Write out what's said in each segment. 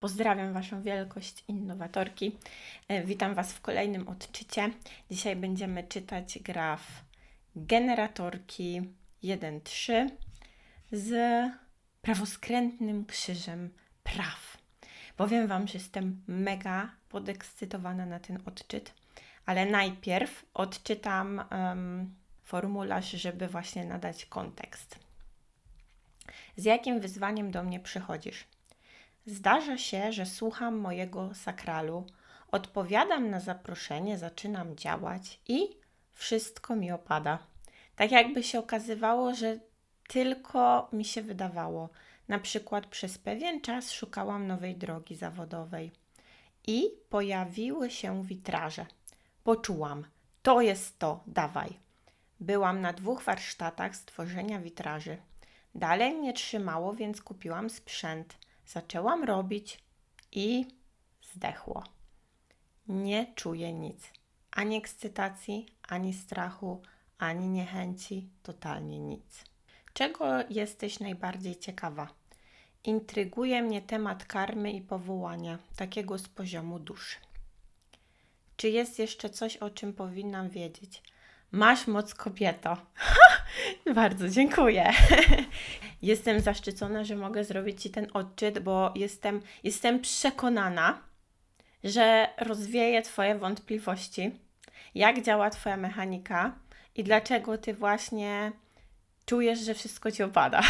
Pozdrawiam Waszą wielkość innowatorki. E, Witam Was w kolejnym odczycie. Dzisiaj będziemy czytać graf generatorki 1.3 z prawoskrętnym krzyżem praw. Powiem Wam, że jestem mega podekscytowana na ten odczyt, ale najpierw odczytam em, formularz, żeby właśnie nadać kontekst. Z jakim wyzwaniem do mnie przychodzisz? Zdarza się, że słucham mojego sakralu, odpowiadam na zaproszenie, zaczynam działać i wszystko mi opada. Tak jakby się okazywało, że tylko mi się wydawało. Na przykład przez pewien czas szukałam nowej drogi zawodowej i pojawiły się witraże. Poczułam, to jest to, dawaj. Byłam na dwóch warsztatach stworzenia witraży. Dalej mnie trzymało, więc kupiłam sprzęt. Zaczęłam robić i zdechło. Nie czuję nic. Ani ekscytacji, ani strachu, ani niechęci, totalnie nic. Czego jesteś najbardziej ciekawa? Intryguje mnie temat karmy i powołania, takiego z poziomu duszy. Czy jest jeszcze coś, o czym powinnam wiedzieć? Masz moc kobieto. Bardzo dziękuję. jestem zaszczycona, że mogę zrobić Ci ten odczyt, bo jestem, jestem przekonana, że rozwieje Twoje wątpliwości, jak działa Twoja mechanika i dlaczego Ty właśnie czujesz, że wszystko Ci opada.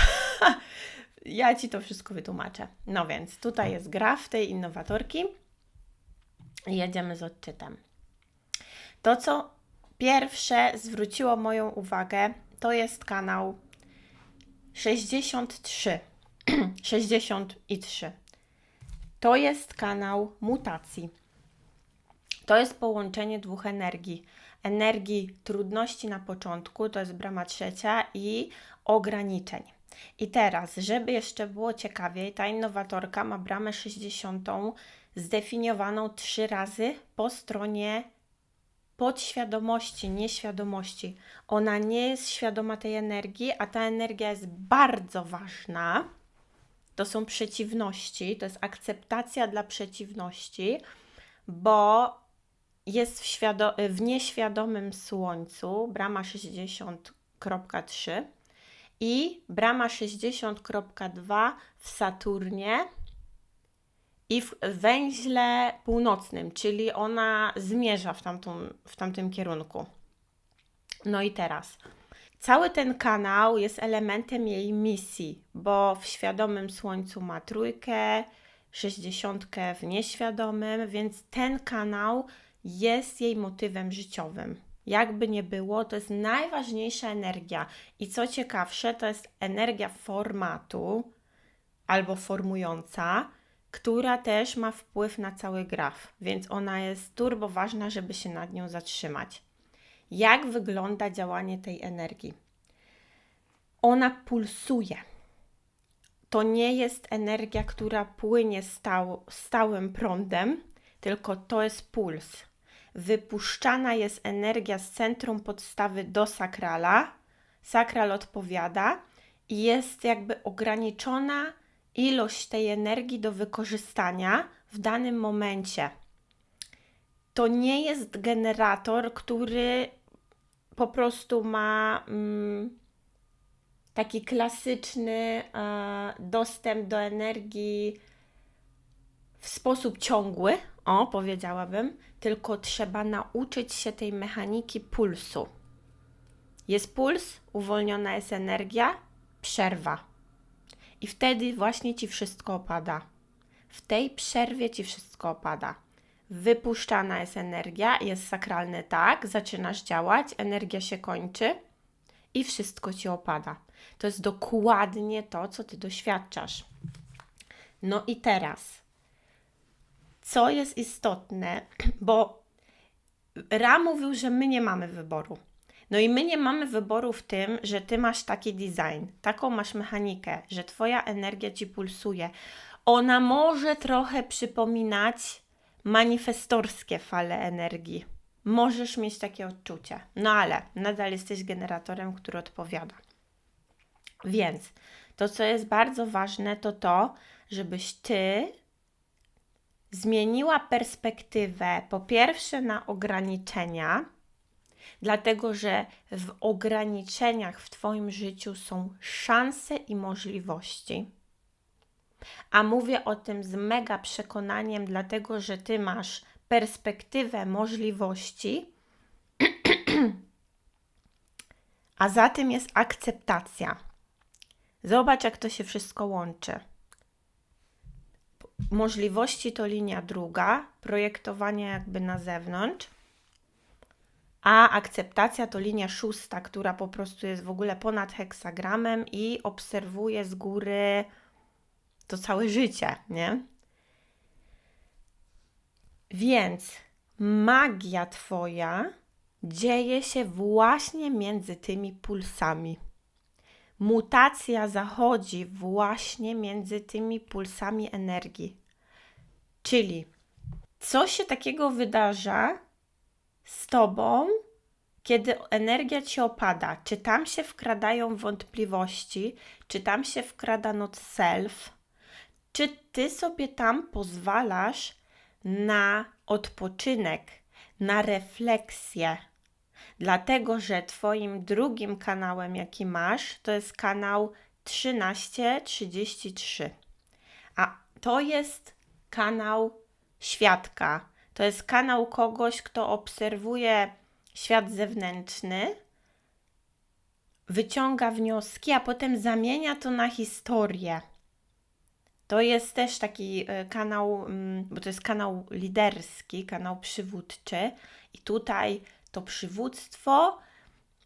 ja Ci to wszystko wytłumaczę. No więc tutaj jest graf tej innowatorki i jedziemy z odczytem. To, co pierwsze zwróciło moją uwagę, to jest kanał 63. 63. To jest kanał mutacji. To jest połączenie dwóch energii. Energii trudności na początku, to jest brama trzecia, i ograniczeń. I teraz, żeby jeszcze było ciekawiej, ta innowatorka ma bramę 60 zdefiniowaną trzy razy po stronie podświadomości, nieświadomości. Ona nie jest świadoma tej energii, a ta energia jest bardzo ważna. To są przeciwności, to jest akceptacja dla przeciwności, bo jest w, świado- w nieświadomym słońcu, brama 60.3 i brama 60.2 w Saturnie i w węźle północnym, czyli ona zmierza w, tamtą, w tamtym kierunku. No i teraz. Cały ten kanał jest elementem jej misji, bo w świadomym słońcu ma trójkę, sześćdziesiątkę w nieświadomym, więc ten kanał jest jej motywem życiowym. Jakby nie było, to jest najważniejsza energia. I co ciekawsze, to jest energia formatu albo formująca, która też ma wpływ na cały graf, więc ona jest turbo ważna, żeby się nad nią zatrzymać. Jak wygląda działanie tej energii? Ona pulsuje. To nie jest energia, która płynie stał, stałym prądem, tylko to jest puls. Wypuszczana jest energia z centrum podstawy do sakrala. Sakral odpowiada i jest jakby ograniczona ilość tej energii do wykorzystania w danym momencie. To nie jest generator, który po prostu ma mm, taki klasyczny e, dostęp do energii w sposób ciągły, o powiedziałabym, tylko trzeba nauczyć się tej mechaniki pulsu. Jest puls, uwolniona jest energia, przerwa i wtedy właśnie ci wszystko opada. W tej przerwie ci wszystko opada. Wypuszczana jest energia, jest sakralny tak, zaczynasz działać, energia się kończy i wszystko ci opada. To jest dokładnie to, co ty doświadczasz. No i teraz, co jest istotne, bo Ra mówił, że my nie mamy wyboru. No i my nie mamy wyboru w tym, że ty masz taki design, taką masz mechanikę, że twoja energia ci pulsuje. Ona może trochę przypominać manifestorskie fale energii. Możesz mieć takie odczucie, no ale nadal jesteś generatorem, który odpowiada. Więc to, co jest bardzo ważne, to to, żebyś ty zmieniła perspektywę po pierwsze na ograniczenia, dlatego że w ograniczeniach w Twoim życiu są szanse i możliwości. A mówię o tym z mega przekonaniem, dlatego że Ty masz perspektywę możliwości, a za tym jest akceptacja. Zobacz, jak to się wszystko łączy. Możliwości to linia druga, projektowanie jakby na zewnątrz, a akceptacja to linia szósta, która po prostu jest w ogóle ponad heksagramem i obserwuje z góry to całe życie, nie? Więc magia Twoja dzieje się właśnie między tymi pulsami. Mutacja zachodzi właśnie między tymi pulsami energii. Czyli co się takiego wydarza z Tobą, kiedy energia Ci opada? Czy tam się wkradają wątpliwości? Czy tam się wkrada not self? Czy Ty sobie tam pozwalasz na odpoczynek, na refleksję? Dlatego, że Twoim drugim kanałem, jaki masz, to jest kanał 1333. A to jest kanał świadka. To jest kanał kogoś, kto obserwuje świat zewnętrzny, wyciąga wnioski, a potem zamienia to na historię. To jest też taki e, kanał, mm, bo to jest kanał liderski, kanał przywódczy, i tutaj to przywództwo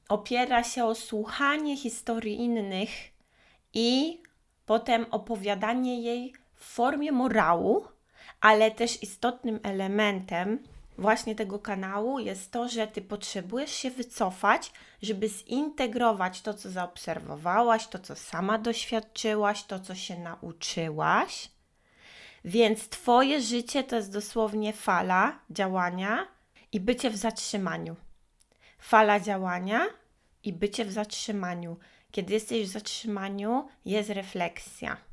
opiera się o słuchanie historii innych i potem opowiadanie jej w formie morału, ale też istotnym elementem właśnie tego kanału jest to, że ty potrzebujesz się wycofać, żeby zintegrować to, co zaobserwowałaś, to, co sama doświadczyłaś, to, co się nauczyłaś. Więc Twoje życie to jest dosłownie fala działania i bycie w zatrzymaniu. Fala działania i bycie w zatrzymaniu. Kiedy jesteś w zatrzymaniu, jest refleksja.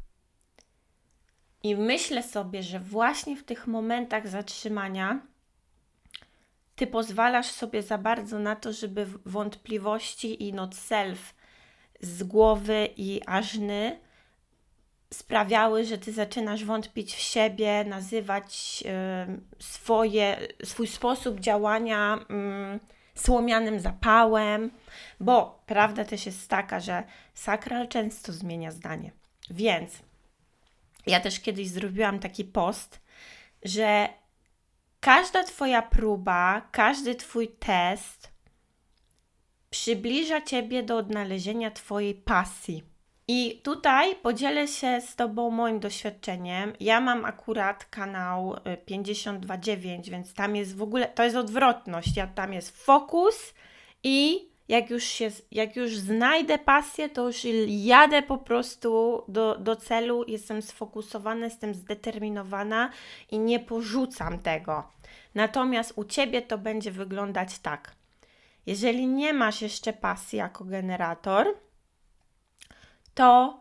I myślę sobie, że właśnie w tych momentach zatrzymania ty pozwalasz sobie za bardzo na to, żeby wątpliwości i not self z głowy i ażny sprawiały, że ty zaczynasz wątpić w siebie, nazywać swoje, swój sposób działania y, słomianym zapałem, bo prawda też jest taka, że sakral często zmienia zdanie. Więc ja też kiedyś zrobiłam taki post, że każda Twoja próba, każdy Twój test przybliża Ciebie do odnalezienia Twojej pasji. I tutaj podzielę się z Tobą moim doświadczeniem. Ja mam akurat kanał 529, y, więc tam jest w ogóle, to jest odwrotność. Ja, tam jest fokus i jak już, się, jak już znajdę pasję, to już jadę po prostu do, do celu, jestem sfokusowana, jestem zdeterminowana i nie porzucam tego. Natomiast u ciebie to będzie wyglądać tak. Jeżeli nie masz jeszcze pasji jako generator, to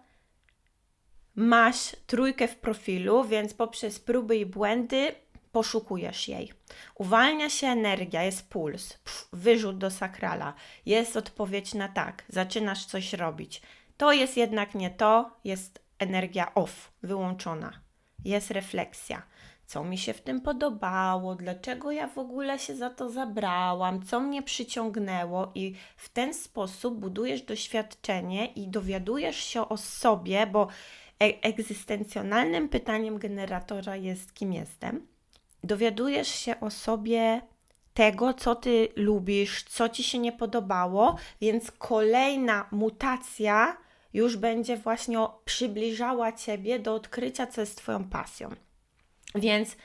masz trójkę w profilu, więc poprzez próby i błędy poszukujesz jej. Uwalnia się energia, jest puls, pff, wyrzut do sakrala, jest odpowiedź na tak, zaczynasz coś robić. To jest jednak nie to, jest energia off, wyłączona. Jest refleksja. Co mi się w tym podobało, dlaczego ja w ogóle się za to zabrałam, co mnie przyciągnęło, i w ten sposób budujesz doświadczenie i dowiadujesz się o sobie, bo e egzystencjonalnym pytaniem generatora jest: kim jestem? Dowiadujesz się o sobie tego, co ty lubisz, co ci się nie podobało, więc kolejna mutacja już będzie właśnie przybliżała ciebie do odkrycia, co jest twoją pasją. Więc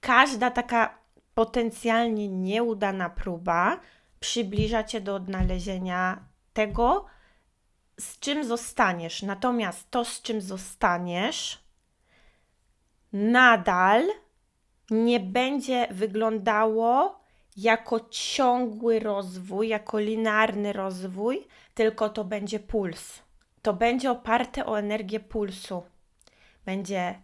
każda taka potencjalnie nieudana próba przybliża cię do odnalezienia tego, z czym zostaniesz. Natomiast to, z czym zostaniesz, nadal nie będzie wyglądało jako ciągły rozwój, jako linearny rozwój, tylko to będzie puls. To będzie oparte o energię pulsu. Będzie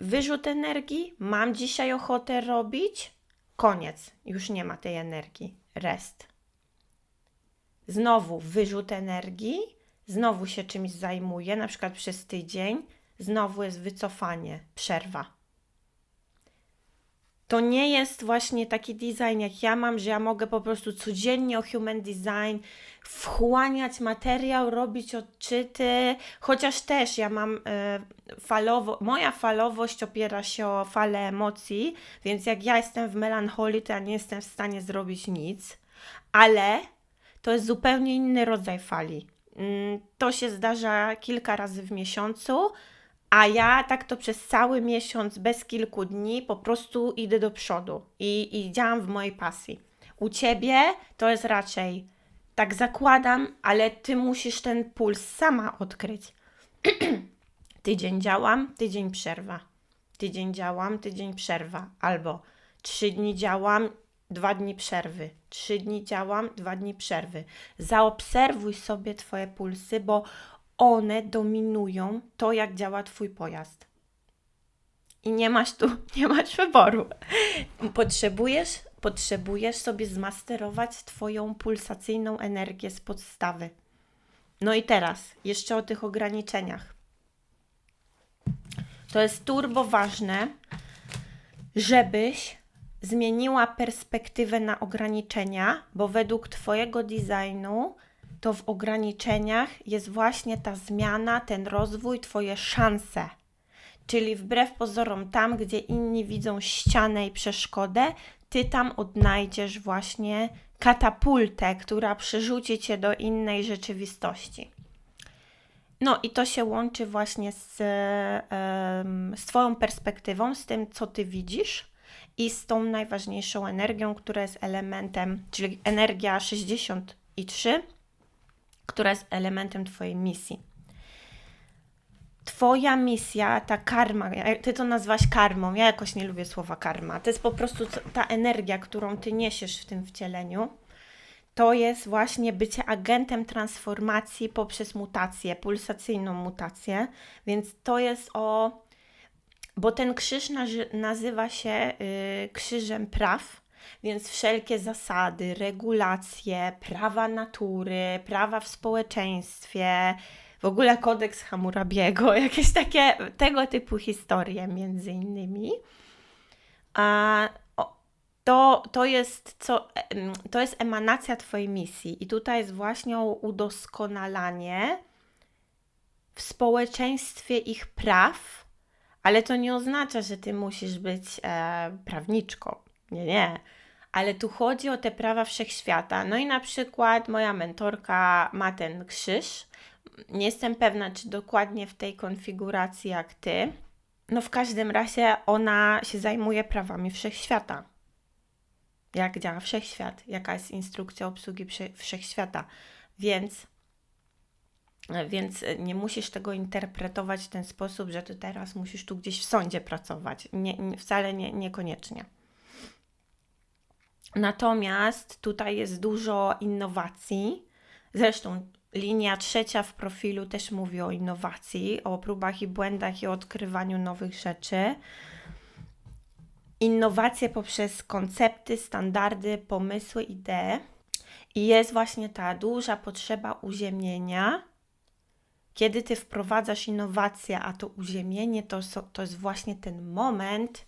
wyrzut energii, mam dzisiaj ochotę robić, koniec, już nie ma tej energii, rest. Znowu wyrzut energii, znowu się czymś zajmuję, na przykład przez tydzień, znowu jest wycofanie, przerwa. To nie jest właśnie taki design, jak ja mam, że ja mogę po prostu codziennie o human design wchłaniać materiał, robić odczyty, chociaż też ja mam e, falowo, moja falowość opiera się o falę emocji, więc jak ja jestem w melancholii, to ja nie jestem w stanie zrobić nic, ale to jest zupełnie inny rodzaj fali. Mm, To się zdarza kilka razy w miesiącu, a ja tak to przez cały miesiąc, bez kilku dni, po prostu idę do przodu i, i działam w mojej pasji. U ciebie to jest raczej tak zakładam, ale ty musisz ten puls sama odkryć. tydzień działam, tydzień przerwa. Tydzień działam, tydzień przerwa. Albo trzy dni działam, dwa dni przerwy. Trzy dni działam, dwa dni przerwy. Zaobserwuj sobie Twoje pulsy, bo one dominują to, jak działa Twój pojazd. I nie masz tu, nie masz wyboru. Potrzebujesz, potrzebujesz sobie zmasterować Twoją pulsacyjną energię z podstawy. No i teraz, jeszcze o tych ograniczeniach. To jest turbo ważne, żebyś zmieniła perspektywę na ograniczenia, bo według Twojego designu to w ograniczeniach jest właśnie ta zmiana, ten rozwój, Twoje szanse. Czyli wbrew pozorom, tam gdzie inni widzą ścianę i przeszkodę, Ty tam odnajdziesz właśnie katapultę, która przerzuci Cię do innej rzeczywistości. No i to się łączy właśnie z, z Twoją perspektywą, z tym, co Ty widzisz i z tą najważniejszą energią, która jest elementem, czyli energia 63, która jest elementem Twojej misji. Twoja misja, ta karma, ty to nazwaś karmą, ja jakoś nie lubię słowa karma. To jest po prostu ta energia, którą ty niesiesz w tym wcieleniu. To jest właśnie bycie agentem transformacji poprzez mutację, pulsacyjną mutację. Więc to jest o. Bo ten krzyż nazywa się yy, krzyżem praw, więc wszelkie zasady, regulacje, prawa natury, prawa w społeczeństwie, w ogóle kodeks Hammurabiego, jakieś takie tego typu historie między innymi. A to, to, jest co, to jest emanacja Twojej misji i tutaj jest właśnie udoskonalanie w społeczeństwie ich praw, ale to nie oznacza, że Ty musisz być e, prawniczką. Nie, nie ale tu chodzi o te prawa wszechświata. No i na przykład moja mentorka ma ten krzyż. Nie jestem pewna, czy dokładnie w tej konfiguracji jak ty. No w każdym razie ona się zajmuje prawami wszechświata. Jak działa wszechświat, jaka jest instrukcja obsługi wszechświata. Więc więc nie musisz tego interpretować w ten sposób, że ty teraz musisz tu gdzieś w sądzie pracować. Nie, wcale nie, niekoniecznie. Natomiast tutaj jest dużo innowacji. Zresztą linia trzecia w profilu też mówi o innowacji, o próbach i błędach i o odkrywaniu nowych rzeczy. Innowacje poprzez koncepty, standardy, pomysły, idee. I jest właśnie ta duża potrzeba uziemnienia. Kiedy ty wprowadzasz innowację, a to uziemienie to, to jest właśnie ten moment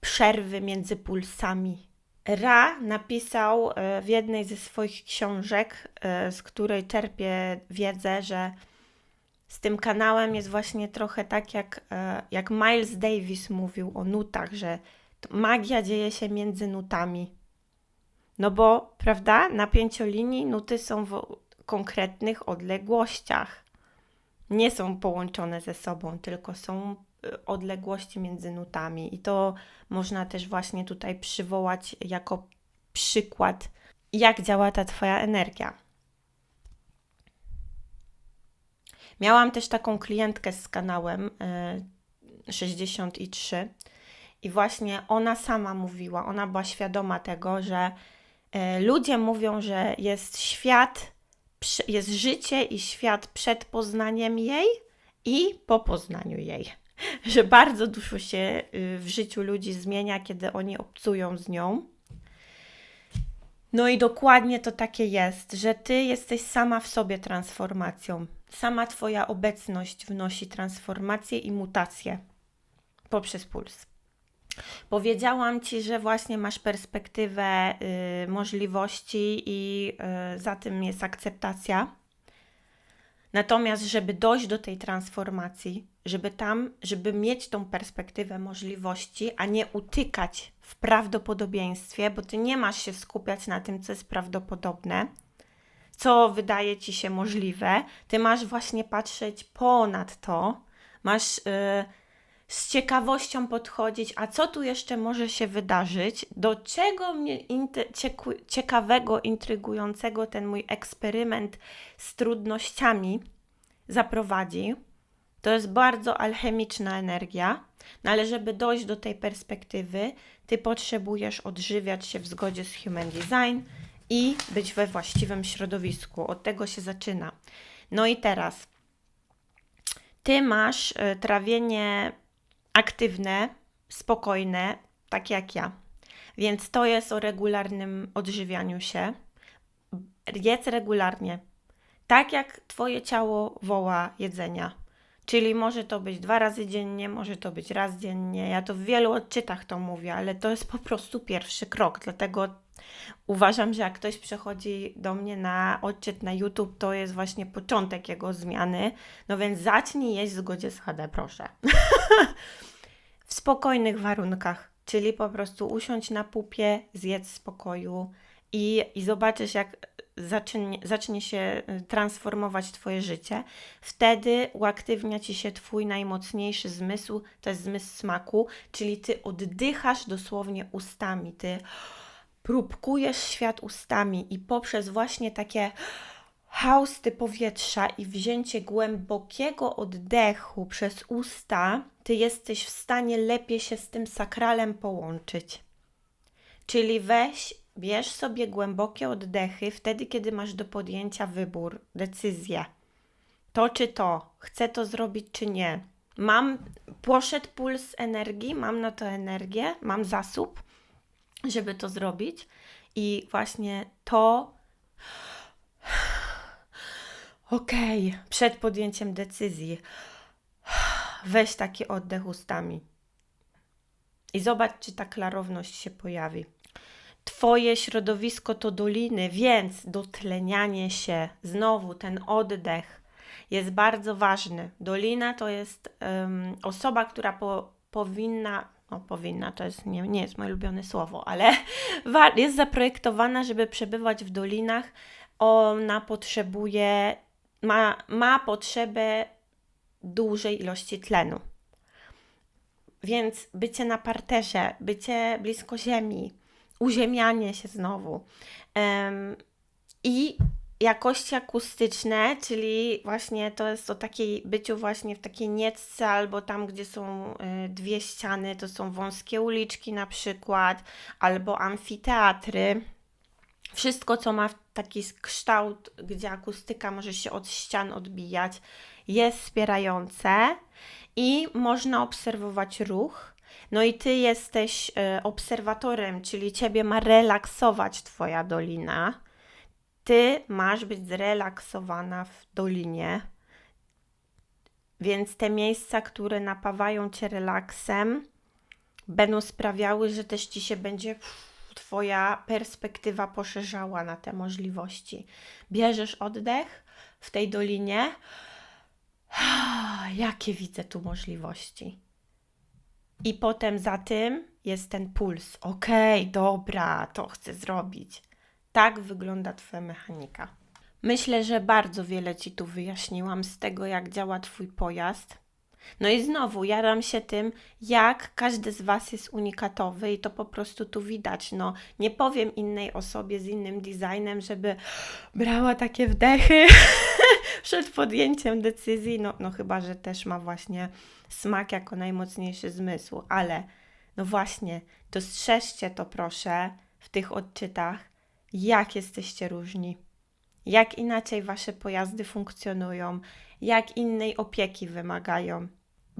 przerwy między pulsami Ra napisał e, w jednej ze swoich książek, e, z której czerpię wiedzę, że z tym kanałem jest właśnie trochę tak, jak, e, jak Miles Davis mówił o nutach, że magia dzieje się między nutami. No bo, prawda, na pięciolinii nuty są w konkretnych odległościach. Nie są połączone ze sobą, tylko są odległości między nutami. I to można też właśnie tutaj przywołać jako przykład, jak działa ta Twoja energia. Miałam też taką klientkę z kanałem 63 e, i właśnie ona sama mówiła, ona była świadoma tego, że e, ludzie mówią, że jest świat, jest życie i świat przed poznaniem jej i po poznaniu jej. że bardzo dużo się y, w życiu ludzi zmienia, kiedy oni obcują z nią. No i dokładnie to takie jest, że ty jesteś sama w sobie transformacją. Sama twoja obecność wnosi transformację i mutację poprzez puls. Powiedziałam ci, że właśnie masz perspektywę y, możliwości i y, za tym jest akceptacja. Natomiast, żeby dojść do tej transformacji, żeby tam, żeby mieć tą perspektywę możliwości, a nie utykać w prawdopodobieństwie, bo ty nie masz się skupiać na tym, co jest prawdopodobne, co wydaje ci się możliwe, ty masz właśnie patrzeć ponad to, masz. Yy, z ciekawością podchodzić, a co tu jeszcze może się wydarzyć, do czego mnie ciekawego, intrygującego ten mój eksperyment z trudnościami zaprowadzi. To jest bardzo alchemiczna energia, no ale żeby dojść do tej perspektywy, ty potrzebujesz odżywiać się w zgodzie z Human Design i być we właściwym środowisku. Od tego się zaczyna. No i teraz ty masz y, trawienie aktywne, spokojne, tak jak ja. Więc to jest o regularnym odżywianiu się. Jedz regularnie, tak jak Twoje ciało woła jedzenia. Czyli może to być dwa razy dziennie, może to być raz dziennie. Ja to w wielu odczytach to mówię, ale to jest po prostu pierwszy krok. Dlatego uważam, że jak ktoś przechodzi do mnie na odczyt na YouTube, to jest właśnie początek jego zmiany. No więc zacznij jeść w zgodzie z HD, proszę. w spokojnych warunkach, czyli po prostu usiądź na pupie, zjedz spokoju i, i zobaczysz, jak zacznie, zacznie się y, transformować Twoje życie. Wtedy uaktywnia Ci się Twój najmocniejszy zmysł, to jest zmysł smaku, czyli Ty oddychasz dosłownie ustami, Ty próbkujesz świat ustami i poprzez właśnie takie hausty powietrza i wzięcie głębokiego oddechu przez usta, ty jesteś w stanie lepiej się z tym sakralem połączyć. Czyli weź, bierz sobie głębokie oddechy wtedy, kiedy masz do podjęcia wybór, decyzję. To czy to, chcę to zrobić czy nie. Mam, poszedł puls energii, mam na to energię, mam zasób, żeby to zrobić. I właśnie to Okej, okay. przed podjęciem decyzji weź taki oddech ustami i zobacz, czy ta klarowność się pojawi. Twoje środowisko to doliny, więc dotlenianie się, znowu ten oddech jest bardzo ważny. Dolina to jest um, osoba, która po, powinna, no powinna, to jest, nie, nie jest moje ulubione słowo, ale jest zaprojektowana, żeby przebywać w dolinach. Ona potrzebuje ma, ma potrzebę dużej ilości tlenu. Więc bycie na parterze, bycie blisko ziemi, uziemianie się znowu um, i jakości akustyczne, czyli właśnie to jest o takiej byciu właśnie w takiej niecce albo tam, gdzie są y, dwie ściany, to są wąskie uliczki na przykład, albo amfiteatry wszystko, co ma taki kształt, gdzie akustyka może się od ścian odbijać, jest wspierające i można obserwować ruch. No i ty jesteś y, obserwatorem, czyli ciebie ma relaksować Twoja dolina. Ty masz być zrelaksowana w dolinie. Więc te miejsca, które napawają cię relaksem, będą sprawiały, że też ci się będzie Twoja perspektywa poszerzała na te możliwości. Bierzesz oddech w tej dolinie. Jakie widzę tu możliwości? I potem za tym jest ten puls. Okej, okay, dobra, to chcę zrobić. Tak wygląda Twoja mechanika. Myślę, że bardzo wiele Ci tu wyjaśniłam z tego, jak działa Twój pojazd no i znowu jaram się tym, jak każdy z Was jest unikatowy i to po prostu tu widać. No, nie powiem innej osobie z innym designem, żeby brała takie wdechy przed podjęciem decyzji, no, no chyba, że też ma właśnie smak jako najmocniejszy zmysł, ale no właśnie, dostrzeżcie to proszę w tych odczytach, jak jesteście różni, jak inaczej Wasze pojazdy funkcjonują, jak innej opieki wymagają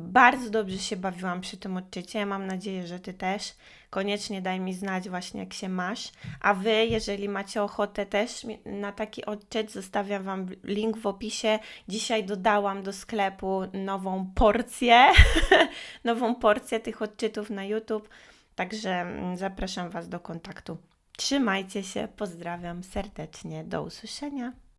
Bardzo dobrze się bawiłam przy tym odczycie. Mam nadzieję, że Ty też. Koniecznie daj mi znać właśnie, jak się masz. A Wy, jeżeli macie ochotę też na taki odczyt, zostawiam Wam link w opisie. Dzisiaj dodałam do sklepu nową porcję, nową porcję tych odczytów na YouTube. Także mm, zapraszam Was do kontaktu. Trzymajcie się, pozdrawiam serdecznie. Do usłyszenia.